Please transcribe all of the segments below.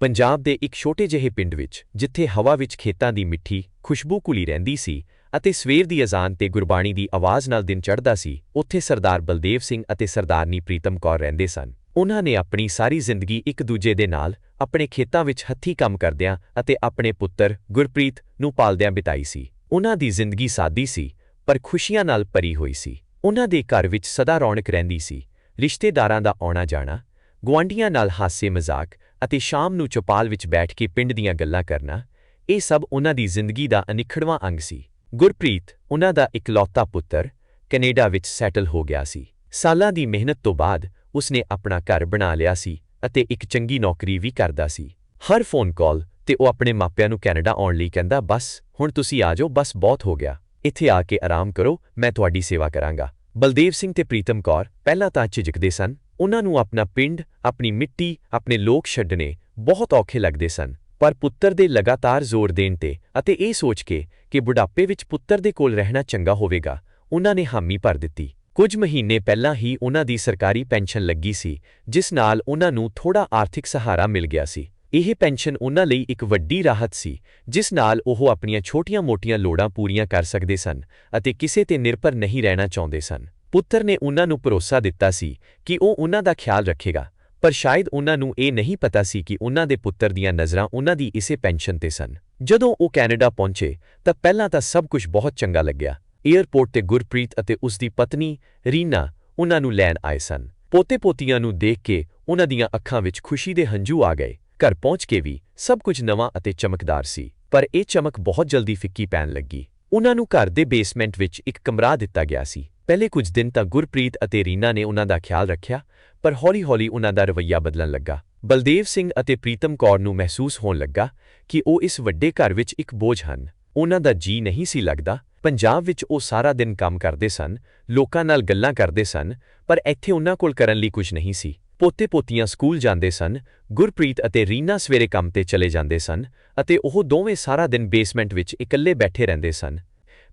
ਪੰਜਾਬ ਦੇ ਇੱਕ ਛੋਟੇ ਜਿਹੇ ਪਿੰਡ ਵਿੱਚ, ਜਿੱਥੇ ਹਵਾ ਵਿੱਚ ਖੇਤਾਂ ਦੀ ਮਿੱਠੀ, ਖੁਸ਼ਬੂ ਘੁਲੀ ਰਹਿੰਦੀ ਸੀ ਅਤੇ ਸਵੇਰ ਦੀ ਅਜ਼ਾਨ ਤੇ ਗੁਰਬਾਣੀ ਦੀ ਆਵਾਜ਼ ਨਾਲ ਦਿਨ ਚੜ੍ਹਦਾ ਸੀ, ਉੱਥੇ ਸਰਦਾਰ ਬਲਦੇਵ ਸਿੰਘ ਅਤੇ ਸਰਦਾਰਨੀ ਪ੍ਰੀਤਮ ਕੌਰ ਰਹਿੰਦੇ ਸਨ। ਉਨ੍ਹਾਂ ਨੇ ਆਪਣੀ ਸਾਰੀ ਜ਼ਿੰਦਗੀ ਇੱਕ ਦੂਜੇ ਦੇ ਨਾਲ, ਆਪਣੇ ਖੇਤਾਂ ਵਿੱਚ ਹੱਥੀਂ ਕੰਮ ਕਰਦਿਆਂ ਅਤੇ ਆਪਣੇ ਪੁੱਤਰ ਗੁਰਪ੍ਰੀਤ ਨੂੰ ਪਾਲਦਿਆਂ ਬਿਤਾਈ ਸੀ। ਉਹਨਾਂ ਦੀ ਜ਼ਿੰਦਗੀ ਸਾਦੀ ਸੀ, ਪਰ ਖੁਸ਼ੀਆਂ ਨਾਲ ਭਰੀ ਹੋਈ ਸੀ। ਉਹਨਾਂ ਦੇ ਘਰ ਵਿੱਚ ਸਦਾ ਰੌਣਕ ਰਹਿੰਦੀ ਸੀ, ਰਿਸ਼ਤੇਦਾਰਾਂ ਦਾ ਆਉਣਾ ਜਾਣਾ ਗੁਆਂਢੀਆਂ ਨਾਲ ਹਾਸੇ ਮਜ਼ਾਕ ਅਤੇ ਸ਼ਾਮ ਨੂੰ ਚੌਪਾਲ ਵਿੱਚ ਬੈਠ ਕੇ ਪਿੰਡ ਦੀਆਂ ਗੱਲਾਂ ਕਰਨਾ, ਇਹ ਸਭ ਉਹਨਾਂ ਦੀ ਜ਼ਿੰਦਗੀ ਦਾ ਅਨਿੱਖੜਵਾਂ ਅੰਗ ਸੀ। ਗੁਰਪ੍ਰੀਤ ਉਨ੍ਹਾਂ ਦਾ ਇਕਲੌਤਾ ਪੁੱਤਰ, ਕੈਨੇਡਾ ਵਿੱਚ ਸੈਟਲ ਹੋ ਗਿਆ ਸੀ। ਸਾਲਾਂ ਦੀ ਮਿਹਨਤ ਤੋਂ ਬਾਅਦ ਉਸਨੇ ਆਪਣਾ ਘਰ ਬਣਾ ਲਿਆ ਸੀ ਅਤੇ ਇੱਕ ਚੰਗੀ ਨੌਕਰੀ ਵੀ ਕਰਦਾ ਸੀ। ਹਰ ਫੋਨ ਕਾਲ ਤੇ ਉਹ ਆਪਣੇ ਮਾਪਿਆਂ ਨੂੰ ਕੈਨੇਡਾ ਆਉਣ ਲਈ ਕਹਿੰਦਾ, ਬਸ, ਹੁਣ ਤੁਸੀਂ ਆ ਜਾਓ, ਬਸ ਬਹੁਤ ਹੋ ਗਿਆ। ਇੱਥੇ ਆ ਕੇ ਆਰਾਮ ਕਰੋ, ਮੈਂ ਤੁਹਾਡੀ ਸੇਵਾ ਕਰਾਂਗਾ। ਬਲਦੇਵ ਸਿੰਘ ਤੇ ਪ੍ਰੀਤਮ ਕੌਰ ਪਹਿਲਾਂ ਤਾਂ ਝਿਜਕਦੇ ਸਨ। ਉਹਨਾਂ ਨੂੰ ਆਪਣਾ ਪਿੰਡ, ਆਪਣੀ ਮਿੱਟੀ, ਆਪਣੇ ਲੋਕ ਛੱਡਣੇ ਬਹੁਤ ਔਖੇ ਲੱਗਦੇ ਸਨ, ਪਰ ਪੁੱਤਰ ਦੇ ਲਗਾਤਾਰ ਜ਼ੋਰ ਦੇਣ ਤੇ ਅਤੇ ਇਹ ਸੋਚ ਕੇ ਕਿ ਬੁਢਾਪੇ ਵਿੱਚ ਪੁੱਤਰ ਦੇ ਕੋਲ ਰਹਿਣਾ ਚੰਗਾ ਹੋਵੇਗਾ, ਉਹਨਾਂ ਨੇ ਹਾਮੀ ਭਰ ਦਿੱਤੀ। ਕੁਝ ਮਹੀਨੇ ਪਹਿਲਾਂ ਹੀ ਉਨ੍ਹਾਂ ਦੀ ਸਰਕਾਰੀ ਪੈਨਸ਼ਨ ਲੱਗੀ ਸੀ, ਜਿਸ ਨਾਲ ਉਨ੍ਹਾਂ ਨੂੰ ਥੋੜਾ ਆਰਥਿਕ ਸਹਾਰਾ ਮਿਲ ਗਿਆ ਸੀ। ਇਹ ਪੈਨਸ਼ਨ ਉਨ੍ਹਾਂ ਲਈ ਇੱਕ ਵੱਡੀ ਰਾਹਤ ਸੀ, ਜਿਸ ਨਾਲ ਉਹ ਆਪਣੀਆਂ ਛੋਟੀਆਂ-ਮੋਟੀਆਂ ਲੋੜਾਂ ਪੂਰੀਆਂ ਕਰ ਸਕਦੇ ਸਨ ਅਤੇ ਕਿਸੇ ਤੇ ਨਿਰਭਰ ਨਹੀਂ ਰਹਿਣਾ ਚਾਹੁੰਦੇ ਸਨ। ਪੁੱਤਰ ਨੇ ਉਨ੍ਹਾਂ ਨੂੰ ਭਰੋਸਾ ਦਿੱਤਾ ਸੀ ਕਿ ਉਹ ਉਨ੍ਹਾਂ ਦਾ ਖਿਆਲ ਰੱਖੇਗਾ, ਪਰ ਸ਼ਾਇਦ ਉਨ੍ਹਾਂ ਨੂੰ ਇਹ ਨਹੀਂ ਪਤਾ ਸੀ ਕਿ ਉਨ੍ਹਾਂ ਦੇ ਪੁੱਤਰ ਦੀਆਂ ਨਜ਼ਰਾਂ ਉਨ੍ਹਾਂ ਦੀ ਇਸੇ ਪੈਨਸ਼ਨ ਤੇ ਸਨ। ਜਦੋਂ ਉਹ ਕੈਨੇਡਾ ਪਹੁੰਚੇ, ਤਾਂ ਪਹਿਲਾਂ ਤਾਂ ਸਭ ਕੁਝ ਬਹੁਤ ਚੰਗਾ ਲੱਗਿਆ। ਏਅਰਪੋਰਟ ਤੇ ਗੁਰਪ੍ਰੀਤ ਅਤੇ ਉਸ ਦੀ ਪਤਨੀ ਰੀਨਾ ਉਨ੍ਹਾਂ ਨੂੰ ਲੈਣ ਆਏ ਸਨ। ਪੋਤੇ-ਪੋਤੀਆਂ ਨੂੰ ਦੇਖ ਕੇ ਉਹਨਾਂ ਦੀਆਂ ਅੱਖਾਂ ਵਿੱਚ ਖੁਸ਼ੀ ਦੇ ਹੰਝੂ ਆ ਗਏ। ਘਰ ਪਹੁੰਚ ਕੇ ਵੀ ਸਭ ਕੁਝ ਨਵਾਂ ਅਤੇ ਚਮਕਦਾਰ ਸੀ, ਪਰ ਇਹ ਚਮਕ ਬਹੁਤ ਜਲਦੀ ਫਿੱਕੀ ਪੈਣ ਲੱਗੀ। ਉਨ੍ਹਾਂ ਨੂੰ ਘਰ ਦੇ ਬੇਸਮੈਂਟ ਵਿੱਚ ਇੱਕ ਕਮਰਾ ਦਿੱਤਾ ਗਿਆ ਸੀ। ਪਹਿਲੇ ਕੁਝ ਦਿਨ ਤਾਂ ਗੁਰਪ੍ਰੀਤ ਅਤੇ ਰੀਨਾ ਨੇ ਉਹਨਾਂ ਦਾ ਖਿਆਲ ਰੱਖਿਆ, ਪਰ ਹੌਲੀ-ਹੌਲੀ ਉਹਨਾਂ ਦਾ ਰਵੱਈਆ ਬਦਲਣ ਲੱਗਾ। ਬਲਦੇਵ ਸਿੰਘ ਅਤੇ ਪ੍ਰੀਤਮ ਕੌਰ ਨੂੰ ਮਹਿਸੂਸ ਹੋਣ ਲੱਗਾ ਕਿ ਉਹ ਇਸ ਵੱਡੇ ਘਰ ਵਿੱਚ ਇੱਕ ਬੋਝ ਹਨ। ਉਹਨਾਂ ਦਾ ਜੀ ਨਹੀਂ ਸੀ ਲੱਗਦਾ। ਪੰਜਾਬ ਵਿੱਚ ਉਹ ਸਾਰਾ ਦਿਨ ਕੰਮ ਕਰਦੇ ਸਨ, ਲੋਕਾਂ ਨਾਲ ਗੱਲਾਂ ਕਰਦੇ ਸਨ, ਪਰ ਇੱਥੇ ਉਹਨਾਂ ਕੋਲ ਕਰਨ ਲਈ ਕੁਝ ਨਹੀਂ ਸੀ। ਪੋਤੇ-ਪੋਤੀਆਂ ਸਕੂਲ ਜਾਂਦੇ ਸਨ, ਗੁਰਪ੍ਰੀਤ ਅਤੇ ਰੀਨਾ ਸਵੇਰੇ ਕੰਮ ਤੇ ਚਲੇ ਜਾਂਦੇ ਸਨ ਅਤੇ ਉਹ ਦੋਵੇਂ ਸਾਰਾ ਦਿਨ ਬੇਸਮੈਂਟ ਵਿੱਚ ਇਕੱਲੇ ਬੈਠੇ ਰਹਿੰਦੇ ਸਨ।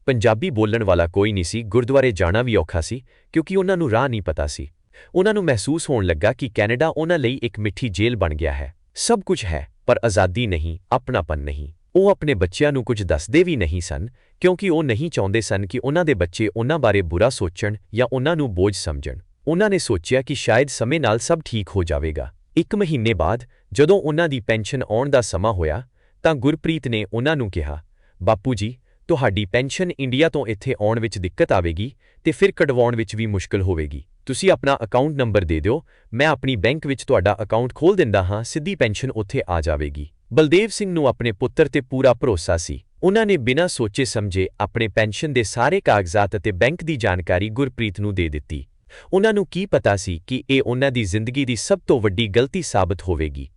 ਪੰਜਾਬੀ ਬੋਲਣ ਵਾਲਾ ਕੋਈ ਨਹੀਂ ਸੀ, ਗੁਰਦੁਆਰੇ ਜਾਣਾ ਵੀ ਔਖਾ ਸੀ, ਕਿਉਂਕਿ ਉਹਨਾਂ ਨੂੰ ਰਾਹ ਨਹੀਂ ਪਤਾ ਸੀ। ਉਹਨਾਂ ਨੂੰ ਮਹਿਸੂਸ ਹੋਣ ਲੱਗਾ ਕਿ ਕੈਨੇਡਾ ਉਹਨਾਂ ਲਈ ਇੱਕ ਮਿੱਠੀ ਜੇਲ੍ਹ ਬਣ ਗਿਆ ਹੈ। ਸਭ ਕੁਝ ਹੈ, ਪਰ ਆਜ਼ਾਦੀ ਨਹੀਂ, ਆਪਣਾਪਨ ਨਹੀਂ। ਉਹ ਆਪਣੇ ਬੱਚਿਆਂ ਨੂੰ ਕੁਝ ਦੱਸਦੇ ਵੀ ਨਹੀਂ ਸਨ, ਕਿਉਂਕਿ ਉਹ ਨਹੀਂ ਚਾਹੁੰਦੇ ਸਨ ਕਿ ਉਹਨਾਂ ਦੇ ਬੱਚੇ ਉਹਨਾਂ ਬਾਰੇ ਬੁਰਾ ਸੋਚਣ ਜਾਂ ਉਹਨਾਂ ਨੂੰ ਬੋਝ ਸਮਝਣ। ਉਹਨਾਂ ਨੇ ਸੋਚਿਆ ਕਿ ਸ਼ਾਇਦ ਸਮੇਂ ਨਾਲ ਸਭ ਠੀਕ ਹੋ ਜਾਵੇਗਾ। ਇੱਕ ਮਹੀਨੇ ਬਾਅਦ, ਜਦੋਂ ਉਹਨਾਂ ਦੀ ਪੈਨਸ਼ਨ ਆਉਣ ਦਾ ਸਮਾਂ ਹੋਇਆ, ਤਾਂ ਗੁਰਪ੍ਰੀਤ ਨੇ ਉਹਨਾਂ ਨੂੰ ਕਿਹਾ, ਬਾਪੂ ਜੀ ਤੁਹਾਡੀ ਪੈਨਸ਼ਨ ਇੰਡੀਆ ਤੋਂ ਇੱਥੇ ਆਉਣ ਵਿੱਚ ਦਿੱਕਤ ਆਵੇਗੀ ਤੇ ਫਿਰ ਕਢਵਾਉਣ ਵਿੱਚ ਵੀ ਮੁਸ਼ਕਲ ਹੋਵੇਗੀ। ਤੁਸੀਂ ਆਪਣਾ ਅਕਾਊਂਟ ਨੰਬਰ ਦੇ ਦਿਓ, ਮੈਂ ਆਪਣੀ ਬੈਂਕ ਵਿੱਚ ਤੁਹਾਡਾ ਅਕਾਊਂਟ ਖੋਲ ਦਿੰਦਾ ਹਾਂ, ਸਿੱਧੀ ਪੈਨਸ਼ਨ ਉੱਥੇ ਆ ਜਾਵੇਗੀ। ਬਲਦੇਵ ਸਿੰਘ ਨੂੰ ਆਪਣੇ ਪੁੱਤਰ ਤੇ ਪੂਰਾ ਭਰੋਸਾ ਸੀ। ਉਹਨਾਂ ਨੇ ਬਿਨਾਂ ਸੋਚੇ ਸਮਝੇ ਆਪਣੇ ਪੈਨਸ਼ਨ ਦੇ ਸਾਰੇ ਕਾਗਜ਼ਾਤ ਅਤੇ ਬੈਂਕ ਦੀ ਜਾਣਕਾਰੀ ਗੁਰਪ੍ਰੀਤ ਨੂੰ ਦੇ ਦਿੱਤੀ। ਉਹਨਾਂ ਨੂੰ ਕੀ ਪਤਾ ਸੀ ਕਿ ਇਹ ਉਹਨਾਂ ਦੀ ਜ਼ਿੰਦਗੀ ਦੀ ਸਭ ਤੋਂ ਵੱਡੀ ਗਲਤੀ ਸਾਬਤ ਹੋਵੇਗੀ।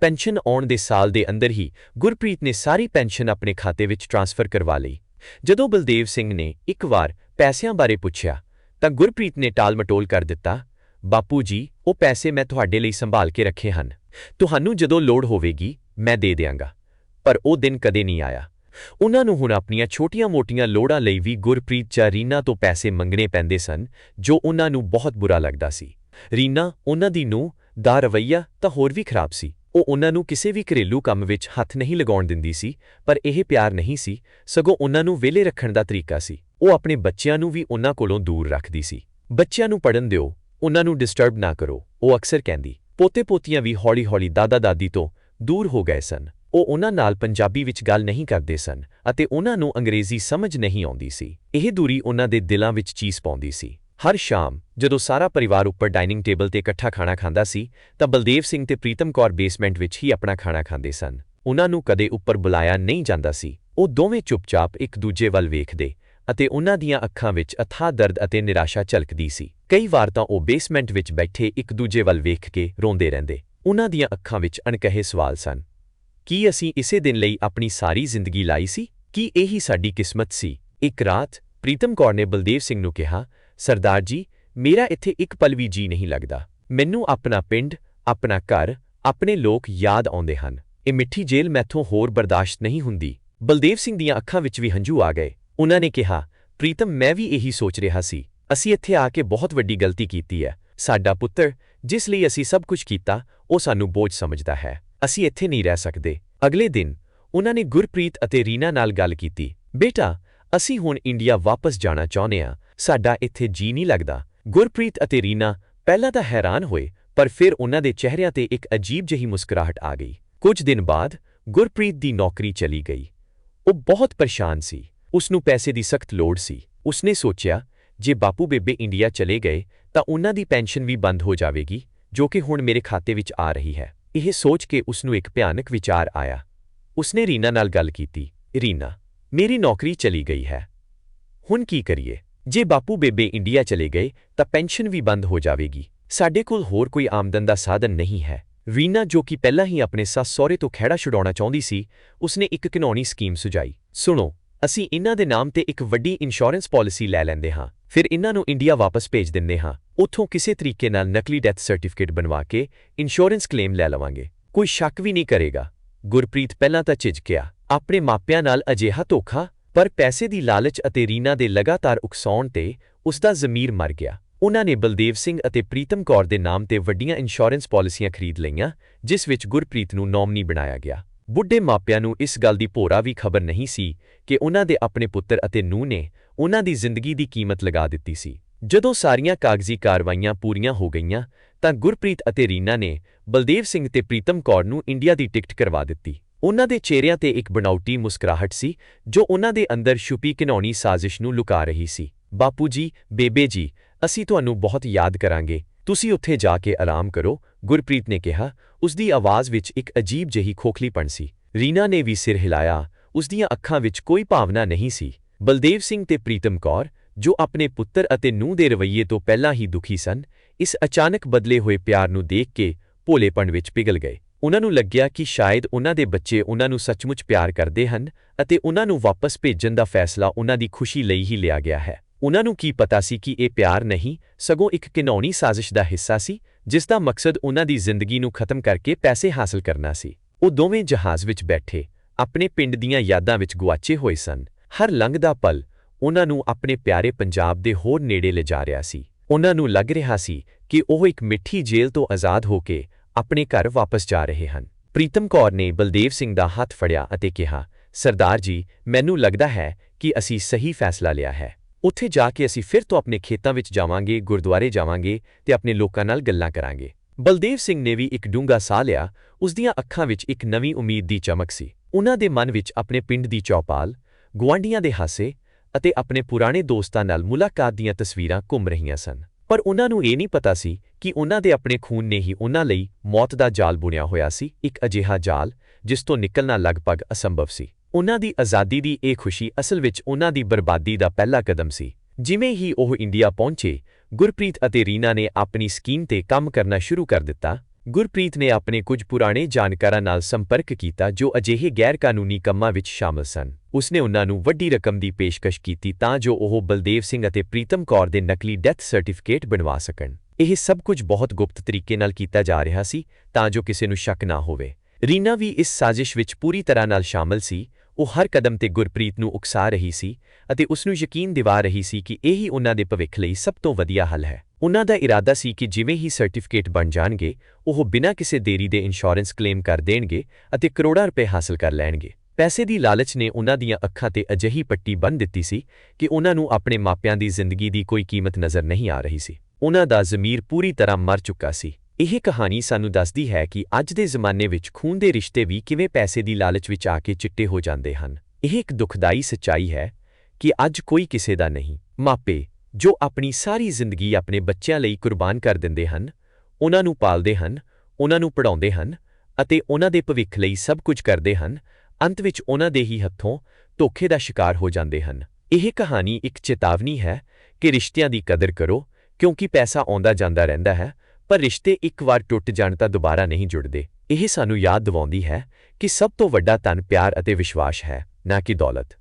ਪੈਨਸ਼ਨ ਆਉਣ ਦੇ ਸਾਲ ਦੇ ਅੰਦਰ ਹੀ ਗੁਰਪ੍ਰੀਤ ਨੇ ਸਾਰੀ ਪੈਨਸ਼ਨ ਆਪਣੇ ਖਾਤੇ ਵਿੱਚ ਟ੍ਰਾਂਸਫਰ ਕਰਵਾ ਲਈ। ਜਦੋਂ ਬਲਦੇਵ ਸਿੰਘ ਨੇ ਇੱਕ ਵਾਰ ਪੈਸਿਆਂ ਬਾਰੇ ਪੁੱਛਿਆ, ਤਾਂ ਗੁਰਪ੍ਰੀਤ ਨੇ ਟਾਲ-ਮਟੋਲ ਕਰ ਦਿੱਤਾ, ਬਾਪੂ ਜੀ, ਉਹ ਪੈਸੇ ਮੈਂ ਤੁਹਾਡੇ ਲਈ ਸੰਭਾਲ ਕੇ ਰੱਖੇ ਹਨ। ਤੁਹਾਨੂੰ ਜਦੋਂ ਲੋੜ ਹੋਵੇਗੀ, ਮੈਂ ਦੇ ਦਿਆਂਗਾ। ਪਰ ਉਹ ਦਿਨ ਕਦੇ ਨਹੀਂ ਆਇਆ। ਉਹਨਾਂ ਨੂੰ ਹੁਣ ਆਪਣੀਆਂ ਛੋਟੀਆਂ-ਮੋਟੀਆਂ ਲੋੜਾਂ ਲਈ ਵੀ ਗੁਰਪ੍ਰੀਤ ਜਾਂ ਰੀਨਾ ਤੋਂ ਪੈਸੇ ਮੰਗਣੇ ਪੈਂਦੇ ਸਨ, ਜੋ ਉਹਨਾਂ ਨੂੰ ਬਹੁਤ ਬੁਰਾ ਲੱਗਦਾ ਸੀ। ਰੀਨਾ, ਉਹਨਾਂ ਦੀ ਨੂੰ ਦਾ ਰਵਈਆ ਤਾਂ ਹੋਰ ਵੀ ਖਰਾਬ ਸੀ। ਉਹ ਉਹਨਾਂ ਨੂੰ ਕਿਸੇ ਵੀ ਘਰੇਲੂ ਕੰਮ ਵਿੱਚ ਹੱਥ ਨਹੀਂ ਲਗਾਉਣ ਦਿੰਦੀ ਸੀ, ਪਰ ਇਹ ਪਿਆਰ ਨਹੀਂ ਸੀ, ਸਗੋਂ ਉਹਨਾਂ ਨੂੰ ਵਿਲੇ ਰੱਖਣ ਦਾ ਤਰੀਕਾ ਸੀ। ਉਹ ਆਪਣੇ ਬੱਚਿਆਂ ਨੂੰ ਵੀ ਉਹਨਾਂ ਕੋਲੋਂ ਦੂਰ ਰੱਖਦੀ ਸੀ। ਬੱਚਿਆਂ ਨੂੰ ਪੜਨ ਦਿਓ, ਉਹਨਾਂ ਨੂੰ ਡਿਸਟਰਬ ਨਾ ਕਰੋ, ਉਹ ਅਕਸਰ ਕਹਿੰਦੀ। ਪੋਤੇ-ਪੋਤੀਆਂ ਵੀ ਹੌਲੀ-ਹੌਲੀ ਦਾਦਾ-ਦਾਦੀ ਤੋਂ ਦੂਰ ਹੋ ਗਏ ਸਨ। ਉਹ ਉਹਨਾਂ ਨਾਲ ਪੰਜਾਬੀ ਵਿੱਚ ਗੱਲ ਨਹੀਂ ਕਰਦੇ ਸਨ ਅਤੇ ਉਹਨਾਂ ਨੂੰ ਅੰਗਰੇਜ਼ੀ ਸਮਝ ਨਹੀਂ ਆਉਂਦੀ ਸੀ। ਇਹ ਦੂਰੀ ਉਹਨਾਂ ਦੇ ਦਿਲਾਂ ਵਿੱਚ ਚੀਸ ਪਾਉਂਦੀ ਸੀ। ਹਰ ਸ਼ਾਮ, ਜਦੋਂ ਸਾਰਾ ਪਰਿਵਾਰ ਉੱਪਰ ਡਾਈਨਿੰਗ ਟੇਬਲ ਤੇ ਇਕੱਠਾ ਖਾਣਾ ਖਾਂਦਾ ਸੀ, ਤਾਂ ਬਲਦੇਵ ਸਿੰਘ ਤੇ ਪ੍ਰੀਤਮ ਕੌਰ ਬੇਸਮੈਂਟ ਵਿੱਚ ਹੀ ਆਪਣਾ ਖਾਣਾ ਖਾਂਦੇ ਸਨ। ਉਹਨਾਂ ਨੂੰ ਕਦੇ ਉੱਪਰ ਬੁਲਾਇਆ ਨਹੀਂ ਜਾਂਦਾ ਸੀ। ਉਹ ਦੋਵੇਂ ਚੁੱਪਚਾਪ ਇੱਕ ਦੂਜੇ ਵੱਲ ਵੇਖਦੇ ਅਤੇ ਉਹਨਾਂ ਦੀਆਂ ਅੱਖਾਂ ਵਿੱਚ ਅਥਾਹ ਦਰਦ ਅਤੇ ਨਿਰਾਸ਼ਾ ਝਲਕਦੀ ਸੀ। ਕਈ ਵਾਰ ਤਾਂ ਉਹ ਬੇਸਮੈਂਟ ਵਿੱਚ ਬੈਠੇ ਇੱਕ ਦੂਜੇ ਵੱਲ ਵੇਖ ਕੇ ਰੋਂਦੇ ਰਹਿੰਦੇ। ਉਹਨਾਂ ਦੀਆਂ ਅੱਖਾਂ ਵਿੱਚ ਅਣਕਹੇ ਸਵਾਲ ਸਨ। ਕੀ ਅਸੀਂ ਇਸੇ ਦਿਨ ਲਈ ਆਪਣੀ ਸਾਰੀ ਜ਼ਿੰਦਗੀ ਲਾਈ ਸੀ? ਕੀ ਇਹੀ ਸਾਡੀ ਕਿਸਮਤ ਸੀ? ਇੱਕ ਰਾਤ, ਪ੍ਰੀਤਮ ਕੌਰ ਨੇ ਬਲਦੇਵ ਸਿੰਘ ਨੂੰ ਕਿਹਾ ਸਰਦਾਰ ਜੀ, ਮੇਰਾ ਇੱਥੇ ਇੱਕ ਪਲ ਵੀ ਜੀ ਨਹੀਂ ਲੱਗਦਾ। ਮੈਨੂੰ ਆਪਣਾ ਪਿੰਡ, ਆਪਣਾ ਘਰ, ਆਪਣੇ ਲੋਕ ਯਾਦ ਆਉਂਦੇ ਹਨ। ਇਹ ਮਿੱਠੀ ਜੇਲ੍ਹ ਮੈਥੋਂ ਹੋਰ ਬਰਦਾਸ਼ਤ ਨਹੀਂ ਹੁੰਦੀ। ਬਲਦੇਵ ਸਿੰਘ ਦੀਆਂ ਅੱਖਾਂ ਵਿੱਚ ਵੀ ਹੰਝੂ ਆ ਗਏ। ਉਹਨਾਂ ਨੇ ਕਿਹਾ, ਪ੍ਰੀਤਮ, ਮੈਂ ਵੀ ਇਹੀ ਸੋਚ ਰਿਹਾ ਸੀ। ਅਸੀਂ ਇੱਥੇ ਆ ਕੇ ਬਹੁਤ ਵੱਡੀ ਗਲਤੀ ਕੀਤੀ ਹੈ। ਸਾਡਾ ਪੁੱਤਰ, ਜਿਸ ਲਈ ਅਸੀਂ ਸਭ ਕੁਝ ਕੀਤਾ, ਉਹ ਸਾਨੂੰ ਬੋਝ ਸਮਝਦਾ ਹੈ। ਅਸੀਂ ਇੱਥੇ ਨਹੀਂ ਰਹਿ ਸਕਦੇ। ਅਗਲੇ ਦਿਨ, ਉਹਨਾਂ ਨੇ ਗੁਰਪ੍ਰੀਤ ਅਤੇ ਰੀਨਾ ਨਾਲ ਗੱਲ ਕੀਤੀ, ਬੇਟਾ, ਅਸੀਂ ਹੁਣ ਇੰਡੀਆ ਵਾਪਸ ਜਾਣਾ ਚਾਹੁੰਦੇ ਹਾਂ। ਸਾਡਾ ਇੱਥੇ ਜੀ ਨਹੀਂ ਲੱਗਦਾ। ਗੁਰਪ੍ਰੀਤ ਅਤੇ ਰੀਨਾ ਪਹਿਲਾਂ ਤਾਂ ਹੈਰਾਨ ਹੋਏ, ਪਰ ਫਿਰ ਉਹਨਾਂ ਦੇ ਚਿਹਰਿਆਂ ਤੇ ਇੱਕ ਅਜੀਬ ਜਿਹੀ ਮੁਸਕਰਾਹਟ ਆ ਗਈ। ਕੁਝ ਦਿਨ ਬਾਅਦ ਗੁਰਪ੍ਰੀਤ ਦੀ ਨੌਕਰੀ ਚਲੀ ਗਈ। ਉਹ ਬਹੁਤ ਪਰੇਸ਼ਾਨ ਸੀ। ਉਸ ਨੂੰ ਪੈਸੇ ਦੀ ਸਖਤ ਲੋੜ ਸੀ। ਉਸਨੇ ਸੋਚਿਆ, ਜੇ ਬਾਪੂ ਬੇਬੇ ਇੰਡੀਆ ਚਲੇ ਗਏ, ਤਾਂ ਉਹਨਾਂ ਦੀ ਪੈਨਸ਼ਨ ਵੀ ਬੰਦ ਹੋ ਜਾਵੇਗੀ, ਜੋ ਕਿ ਹੁਣ ਮੇਰੇ ਖਾਤੇ ਵਿੱਚ ਆ ਰਹੀ ਹੈ। ਇਹ ਸੋਚ ਕੇ ਉਸ ਨੂੰ ਇੱਕ ਭਿਆਨਕ ਵਿਚਾਰ ਆਇਆ। ਉਸਨੇ ਰੀਨਾ ਨਾਲ ਗੱਲ ਕੀਤੀ, ਰੀਨਾ, ਮੇਰੀ ਨੌਕਰੀ ਚਲੀ ਗਈ ਹੈ। ਹੁਣ ਕੀ ਕਰੀਏ? ਜੇ ਬਾਪੂ ਬੇਬੇ ਇੰਡੀਆ ਚਲੇ ਗਏ, ਤਾਂ ਪੈਨਸ਼ਨ ਵੀ ਬੰਦ ਹੋ ਜਾਵੇਗੀ। ਸਾਡੇ ਕੋਲ ਹੋਰ ਕੋਈ ਆਮਦਨ ਦਾ ਸਾਧਨ ਨਹੀਂ ਹੈ। ਰੀਨਾ ਜੋ ਕਿ ਪਹਿਲਾਂ ਹੀ ਆਪਣੇ ਸੱਸ ਸਹੁਰੇ ਤੋਂ ਖਹਿੜਾ ਛੁਡਾਉਣਾ ਚਾਹੁੰਦੀ ਸੀ, ਉਸਨੇ ਇੱਕ ਘਿਨੌਣੀ ਸਕੀਮ ਸੁਝਾਈ। ਸੁਣੋ, ਅਸੀਂ ਇਹਨਾਂ ਦੇ ਨਾਮ ਤੇ ਇੱਕ ਵੱਡੀ ਇੰਸ਼ੋਰੈਂਸ ਪਾਲਿਸੀ ਲੈ ਲੈਂਦੇ ਹਾਂ। ਫਿਰ ਇਹਨਾਂ ਨੂੰ ਇੰਡੀਆ ਵਾਪਸ ਭੇਜ ਦਿੰਦੇ ਹਾਂ। ਉੱਥੋਂ ਕਿਸੇ ਤਰੀਕੇ ਨਾਲ ਨਕਲੀ ਡੈਥ ਸਰਟੀਫਿਕੇਟ ਬਣਵਾ ਕੇ ਇੰਸ਼ੋਰੈਂਸ ਕਲੇਮ ਲੈ ਲਵਾਂਗੇ। ਕੋਈ ਸ਼ੱਕ ਵੀ ਨਹੀਂ ਕਰੇਗਾ। ਗੁਰਪ੍ਰੀਤ ਪਹਿਲਾਂ ਤਾਂ ਝਿਜਕਿਆ। ਆਪਣੇ ਮਾਪਿਆਂ ਨਾਲ ਅਜਿਹਾ ਧੋਖਾ ਪਰ ਪੈਸੇ ਦੀ ਲਾਲਚ ਅਤੇ ਰੀਨਾ ਦੇ ਲਗਾਤਾਰ ਉਕਸਾਉਣ ਤੇ ਉਸ ਦਾ ਜ਼ਮੀਰ ਮਰ ਗਿਆ। ਉਹਨਾਂ ਨੇ ਬਲਦੇਵ ਸਿੰਘ ਅਤੇ ਪ੍ਰੀਤਮ ਕੌਰ ਦੇ ਨਾਮ ਤੇ ਵੱਡੀਆਂ ਇੰਸ਼ੋਰੈਂਸ ਪਾਲਿਸੀਆਂ ਖਰੀਦ ਲਈਆਂ, ਜਿਸ ਵਿੱਚ ਗੁਰਪ੍ਰੀਤ ਨੂੰ ਨੋਮਨੀ ਬਣਾਇਆ ਗਿਆ। ਬੁੱਢੇ ਮਾਪਿਆਂ ਨੂੰ ਇਸ ਗੱਲ ਦੀ ਭੋਰਾ ਵੀ ਖਬਰ ਨਹੀਂ ਸੀ ਕਿ ਉਹਨਾਂ ਦੇ ਆਪਣੇ ਪੁੱਤਰ ਅਤੇ ਨੂੰਹ ਨੇ ਉਹਨਾਂ ਦੀ ਜ਼ਿੰਦਗੀ ਦੀ ਕੀਮਤ ਲਗਾ ਦਿੱਤੀ ਸੀ। ਜਦੋਂ ਸਾਰੀਆਂ ਕਾਗਜ਼ੀ ਕਾਰਵਾਈਆਂ ਪੂਰੀਆਂ ਹੋ ਗਈਆਂ, ਤਾਂ ਗੁਰਪ੍ਰੀਤ ਅਤੇ ਰੀਨਾ ਨੇ ਬਲਦੇਵ ਸਿੰਘ ਤੇ ਪ੍ਰੀਤਮ ਕੌਰ ਨੂੰ ਇੰਡੀਆ ਦੀ ਟਿਕਟ ਕਰਵਾ ਦਿੱਤੀ। ਉਹਨਾਂ ਦੇ ਚਿਹਰਿਆਂ ਤੇ ਇੱਕ ਬਣਾਉਟੀ ਮੁਸਕਰਾਹਟ ਸੀ, ਜੋ ਉਹਨਾਂ ਦੇ ਅੰਦਰ ਛੁਪੀ ਘਿਨੌਣੀ ਸਾਜ਼ਿਸ਼ ਨੂੰ ਲੁਕਾ ਰਹੀ ਸੀ। ਬਾਪੂ ਜੀ, ਬੇਬੇ ਜੀ, ਅਸੀਂ ਤੁਹਾਨੂੰ ਬਹੁਤ ਯਾਦ ਕਰਾਂਗੇ। ਤੁਸੀਂ ਉੱਥੇ ਜਾ ਕੇ ਆਰਾਮ ਕਰੋ, ਗੁਰਪ੍ਰੀਤ ਨੇ ਕਿਹਾ। ਉਸ ਦੀ ਆਵਾਜ਼ ਵਿੱਚ ਇੱਕ ਅਜੀਬ ਜਿਹੀ ਖੋਖਲੀਪਣ ਸੀ। ਰੀਨਾ ਨੇ ਵੀ ਸਿਰ ਹਿਲਾਇਆ। ਉਸ ਦੀਆਂ ਅੱਖਾਂ ਵਿੱਚ ਕੋਈ ਭਾਵਨਾ ਨਹੀਂ ਸੀ। ਬਲਦੇਵ ਸਿੰਘ ਤੇ ਪ੍ਰੀਤਮ ਕੌਰ, ਜੋ ਆਪਣੇ ਪੁੱਤਰ ਅਤੇ ਨੂੰਹ ਦੇ ਰਵੱਈਏ ਤੋਂ ਪਹਿਲਾਂ ਹੀ ਦੁਖੀ ਸਨ, ਇਸ ਅਚਾਨਕ ਬਦਲੇ ਹੋਏ ਪਿਆਰ ਨੂੰ ਦੇਖ ਕੇ ਭੋਲੇਪਣ ਵਿੱਚ ਪਿਘਲ ਗਏ। ਉਹਨਾਂ ਨੂੰ ਲੱਗਿਆ ਕਿ ਸ਼ਾਇਦ ਉਹਨਾਂ ਦੇ ਬੱਚੇ ਉਹਨਾਂ ਨੂੰ ਸੱਚਮੁੱਚ ਪਿਆਰ ਕਰਦੇ ਹਨ ਅਤੇ ਉਹਨਾਂ ਨੂੰ ਵਾਪਸ ਭੇਜਣ ਦਾ ਫੈਸਲਾ ਉਹਨਾਂ ਦੀ ਖੁਸ਼ੀ ਲਈ ਹੀ ਲਿਆ ਗਿਆ ਹੈ। ਉਹਨਾਂ ਨੂੰ ਕੀ ਪਤਾ ਸੀ ਕਿ ਇਹ ਪਿਆਰ ਨਹੀਂ, ਸਗੋਂ ਇੱਕ ਘਿਨੌਣੀ ਸਾਜ਼ਿਸ਼ ਦਾ ਹਿੱਸਾ ਸੀ, ਜਿਸ ਦਾ ਮਕਸਦ ਉਹਨਾਂ ਦੀ ਜ਼ਿੰਦਗੀ ਨੂੰ ਖਤਮ ਕਰਕੇ ਪੈਸੇ ਹਾਸਲ ਕਰਨਾ ਸੀ। ਉਹ ਦੋਵੇਂ ਜਹਾਜ਼ ਵਿੱਚ ਬੈਠੇ, ਆਪਣੇ ਪਿੰਡ ਦੀਆਂ ਯਾਦਾਂ ਵਿੱਚ ਗੁਆਚੇ ਹੋਏ ਸਨ। ਹਰ ਲੰਘਦਾ ਪਲ ਉਹਨਾਂ ਨੂੰ ਆਪਣੇ ਪਿਆਰੇ ਪੰਜਾਬ ਦੇ ਹੋਰ ਨੇੜੇ ਲਿਜਾ ਰਿਹਾ ਸੀ। ਉਹਨਾਂ ਨੂੰ ਲੱਗ ਰਿਹਾ ਸੀ ਕਿ ਉਹ ਇੱਕ ਮਿੱਠੀ ਜੇਲ੍ਹ ਤੋਂ ਆਜ਼ਾਦ ਹੋ ਕੇ ਆਪਣੇ ਘਰ ਵਾਪਸ ਜਾ ਰਹੇ ਹਨ। ਪ੍ਰੀਤਮ ਕੌਰ ਨੇ ਬਲਦੇਵ ਸਿੰਘ ਦਾ ਹੱਥ ਫੜਿਆ ਅਤੇ ਕਿਹਾ, ਸਰਦਾਰ ਜੀ, ਮੈਨੂੰ ਲੱਗਦਾ ਹੈ ਕਿ ਅਸੀਂ ਸਹੀ ਫੈਸਲਾ ਲਿਆ ਹੈ। ਉੱਥੇ ਜਾ ਕੇ ਅਸੀਂ ਫਿਰ ਤੋਂ ਆਪਣੇ ਖੇਤਾਂ ਵਿੱਚ ਜਾਵਾਂਗੇ, ਗੁਰਦੁਆਰੇ ਜਾਵਾਂਗੇ ਤੇ ਆਪਣੇ ਲੋਕਾਂ ਨਾਲ ਗੱਲਾਂ ਕਰਾਂਗੇ। ਬਲਦੇਵ ਸਿੰਘ ਨੇ ਵੀ ਇੱਕ ਡੂੰਘਾ ਸਾਹ ਲਿਆ। ਉਸ ਦੀਆਂ ਅੱਖਾਂ ਵਿੱਚ ਇੱਕ ਨਵੀਂ ਉਮੀਦ ਦੀ ਚਮਕ ਸੀ। ਉਹਨਾਂ ਦੇ ਮਨ ਵਿੱਚ ਆਪਣੇ ਪਿੰਡ ਦੀ ਚੌਪਾਲ, ਗੁਆਂਢੀਆਂ ਦੇ ਹਾਸੇ ਅਤੇ ਆਪਣੇ ਪੁਰਾਣੇ ਦੋਸਤਾਂ ਨਾਲ ਮੁਲਾਕਾਤ ਦੀਆਂ ਤਸਵੀਰਾਂ ਘੁੰਮ ਰਹੀਆਂ ਸਨ। ਪਰ ਉਹਨਾਂ ਨੂੰ ਇਹ ਨਹੀਂ ਪਤਾ ਸੀ ਕਿ ਉਹਨਾਂ ਦੇ ਆਪਣੇ ਖੂਨ ਨੇ ਹੀ ਉਹਨਾਂ ਲਈ ਮੌਤ ਦਾ ਜਾਲ ਬੁਣਿਆ ਹੋਇਆ ਸੀ, ਇੱਕ ਅਜਿਹਾ ਜਾਲ ਜਿਸ ਤੋਂ ਨਿਕਲਣਾ ਲਗਭਗ ਅਸੰਭਵ ਸੀ। ਉਹਨਾਂ ਦੀ ਆਜ਼ਾਦੀ ਦੀ ਇਹ ਖੁਸ਼ੀ ਅਸਲ ਵਿੱਚ ਉਹਨਾਂ ਦੀ ਬਰਬਾਦੀ ਦਾ ਪਹਿਲਾ ਕਦਮ ਸੀ। ਜਿਵੇਂ ਹੀ ਉਹ ਇੰਡੀਆ ਪਹੁੰਚੇ, ਗੁਰਪ੍ਰੀਤ ਅਤੇ ਰੀਨਾ ਨੇ ਆਪਣੀ ਸਕੀਮ ਤੇ ਕੰਮ ਕਰਨਾ ਸ਼ੁਰੂ ਕਰ ਦਿੱਤਾ ਗੁਰਪ੍ਰੀਤ ਨੇ ਆਪਣੇ ਕੁਝ ਪੁਰਾਣੇ ਜਾਣਕਾਰਾਂ ਨਾਲ ਸੰਪਰਕ ਕੀਤਾ ਜੋ ਅਜਿਹੇ ਗੈਰ-ਕਾਨੂੰਨੀ ਕੰਮਾਂ ਵਿੱਚ ਸ਼ਾਮਲ ਸਨ। ਉਸਨੇ ਉਹਨਾਂ ਨੂੰ ਵੱਡੀ ਰਕਮ ਦੀ ਪੇਸ਼ਕਸ਼ ਕੀਤੀ ਤਾਂ ਜੋ ਉਹ ਬਲਦੇਵ ਸਿੰਘ ਅਤੇ ਪ੍ਰੀਤਮ ਕੌਰ ਦੇ ਨਕਲੀ ਡੈਥ ਸਰਟੀਫਿਕੇਟ ਬਣਵਾ ਸਕਣ। ਇਹ ਸਭ ਕੁਝ ਬਹੁਤ ਗੁਪਤ ਤਰੀਕੇ ਨਾਲ ਕੀਤਾ ਜਾ ਰਿਹਾ ਸੀ ਤਾਂ ਜੋ ਕਿਸੇ ਨੂੰ ਸ਼ੱਕ ਨਾ ਹੋਵੇ। ਰੀਨਾ ਵੀ ਇਸ ਸਾਜ਼ਿਸ਼ ਵਿੱਚ ਪੂਰੀ ਤਰ੍ਹਾਂ ਨਾਲ ਸ਼ਾਮਲ ਸੀ। ਉਹ ਹਰ ਕਦਮ ਤੇ ਗੁਰਪ੍ਰੀਤ ਨੂੰ ਉਕਸਾ ਰਹੀ ਸੀ ਅਤੇ ਉਸ ਨੂੰ ਯਕੀਨ ਦਿਵਾ ਰਹੀ ਸੀ ਕਿ ਇਹੀ ਉਹਨਾਂ ਦੇ ਭਵਿੱਖ ਲਈ ਸਭ ਤੋਂ ਵਧੀਆ ਹੱਲ ਹੈ। ਉਹਨਾਂ ਦਾ ਇਰਾਦਾ ਸੀ ਕਿ ਜਿਵੇਂ ਹੀ ਸਰਟੀਫਿਕੇਟ ਬਣ ਜਾਣਗੇ, ਉਹ ਬਿਨਾਂ ਕਿਸੇ ਦੇਰੀ ਦੇ ਇੰਸ਼ੋਰੈਂਸ ਕਲੇਮ ਕਰ ਦੇਣਗੇ ਅਤੇ ਕਰੋੜਾਂ ਰੁਪਏ ਹਾਸਲ ਕਰ ਲੈਣਗੇ। ਪੈਸੇ ਦੀ ਲਾਲਚ ਨੇ ਉਹਨਾਂ ਦੀਆਂ ਅੱਖਾਂ ਤੇ ਅਜਿਹੀ ਪੱਟੀ ਬੰਨ ਦਿੱਤੀ ਸੀ ਕਿ ਉਹਨਾਂ ਨੂੰ ਆਪਣੇ ਮਾਪਿਆਂ ਦੀ ਜ਼ਿੰਦਗੀ ਦੀ ਕੋਈ ਕੀਮਤ ਨਜ਼ਰ ਨਹੀਂ ਆ ਰਹੀ ਸੀ। ਉਹਨਾਂ ਦਾ ਜ਼ਮੀਰ ਪੂਰੀ ਤਰ੍ਹਾਂ ਮਰ ਚੁੱਕਾ ਸੀ। ਇਹ ਕਹਾਣੀ ਸਾਨੂੰ ਦੱਸਦੀ ਹੈ ਕਿ ਅੱਜ ਦੇ ਜ਼ਮਾਨੇ ਵਿੱਚ ਖੂਨ ਦੇ ਰਿਸ਼ਤੇ ਵੀ ਕਿਵੇਂ ਪੈਸੇ ਦੀ ਲਾਲਚ ਵਿੱਚ ਆ ਕੇ ਚਿੱਟੇ ਹੋ ਜਾਂਦੇ ਹਨ। ਇਹ ਇੱਕ ਦੁਖਦਾਈ ਸੱਚਾਈ ਹੈ ਕਿ ਅੱਜ ਕੋਈ ਕਿਸੇ ਦਾ ਨਹੀਂ। ਮਾਪੇ ਜੋ ਆਪਣੀ ਸਾਰੀ ਜ਼ਿੰਦਗੀ ਆਪਣੇ ਬੱਚਿਆਂ ਲਈ ਕੁਰਬਾਨ ਕਰ ਦਿੰਦੇ ਹਨ, ਉਹਨਾਂ ਨੂੰ ਪਾਲਦੇ ਹਨ, ਉਹਨਾਂ ਨੂੰ ਪੜਾਉਂਦੇ ਹਨ ਅਤੇ ਉਹਨਾਂ ਦੇ ਭਵਿੱਖ ਲਈ ਸਭ ਕੁਝ ਕਰਦੇ ਹਨ, ਅੰਤ ਵਿੱਚ ਉਹਨਾਂ ਦੇ ਹੀ ਹੱਥੋਂ ਧੋਖੇ ਦਾ ਸ਼ਿਕਾਰ ਹੋ ਜਾਂਦੇ ਹਨ। ਇਹ ਕਹਾਣੀ ਇੱਕ ਚੇਤਾਵਨੀ ਹੈ ਕਿ ਰਿਸ਼ਤਿਆਂ ਦੀ ਕਦਰ ਕਰੋ, ਕਿਉਂਕਿ ਪੈਸਾ ਆਉਂਦਾ ਜਾਂਦਾ ਰਹਿੰਦਾ ਹੈ, ਪਰ ਰਿਸ਼ਤੇ ਇੱਕ ਵਾਰ ਟੁੱਟ ਜਾਣ ਤਾਂ ਦੁਬਾਰਾ ਨਹੀਂ ਜੁੜਦੇ। ਇਹ ਸਾਨੂੰ ਯਾਦ ਦਿਵਾਉਂਦੀ ਹੈ ਕਿ ਸਭ ਤੋਂ ਵੱਡਾ ਧਨ ਪਿਆਰ ਅਤੇ ਵਿਸ਼ਵਾਸ ਹੈ, ਨਾ ਕਿ ਦੌਲਤ।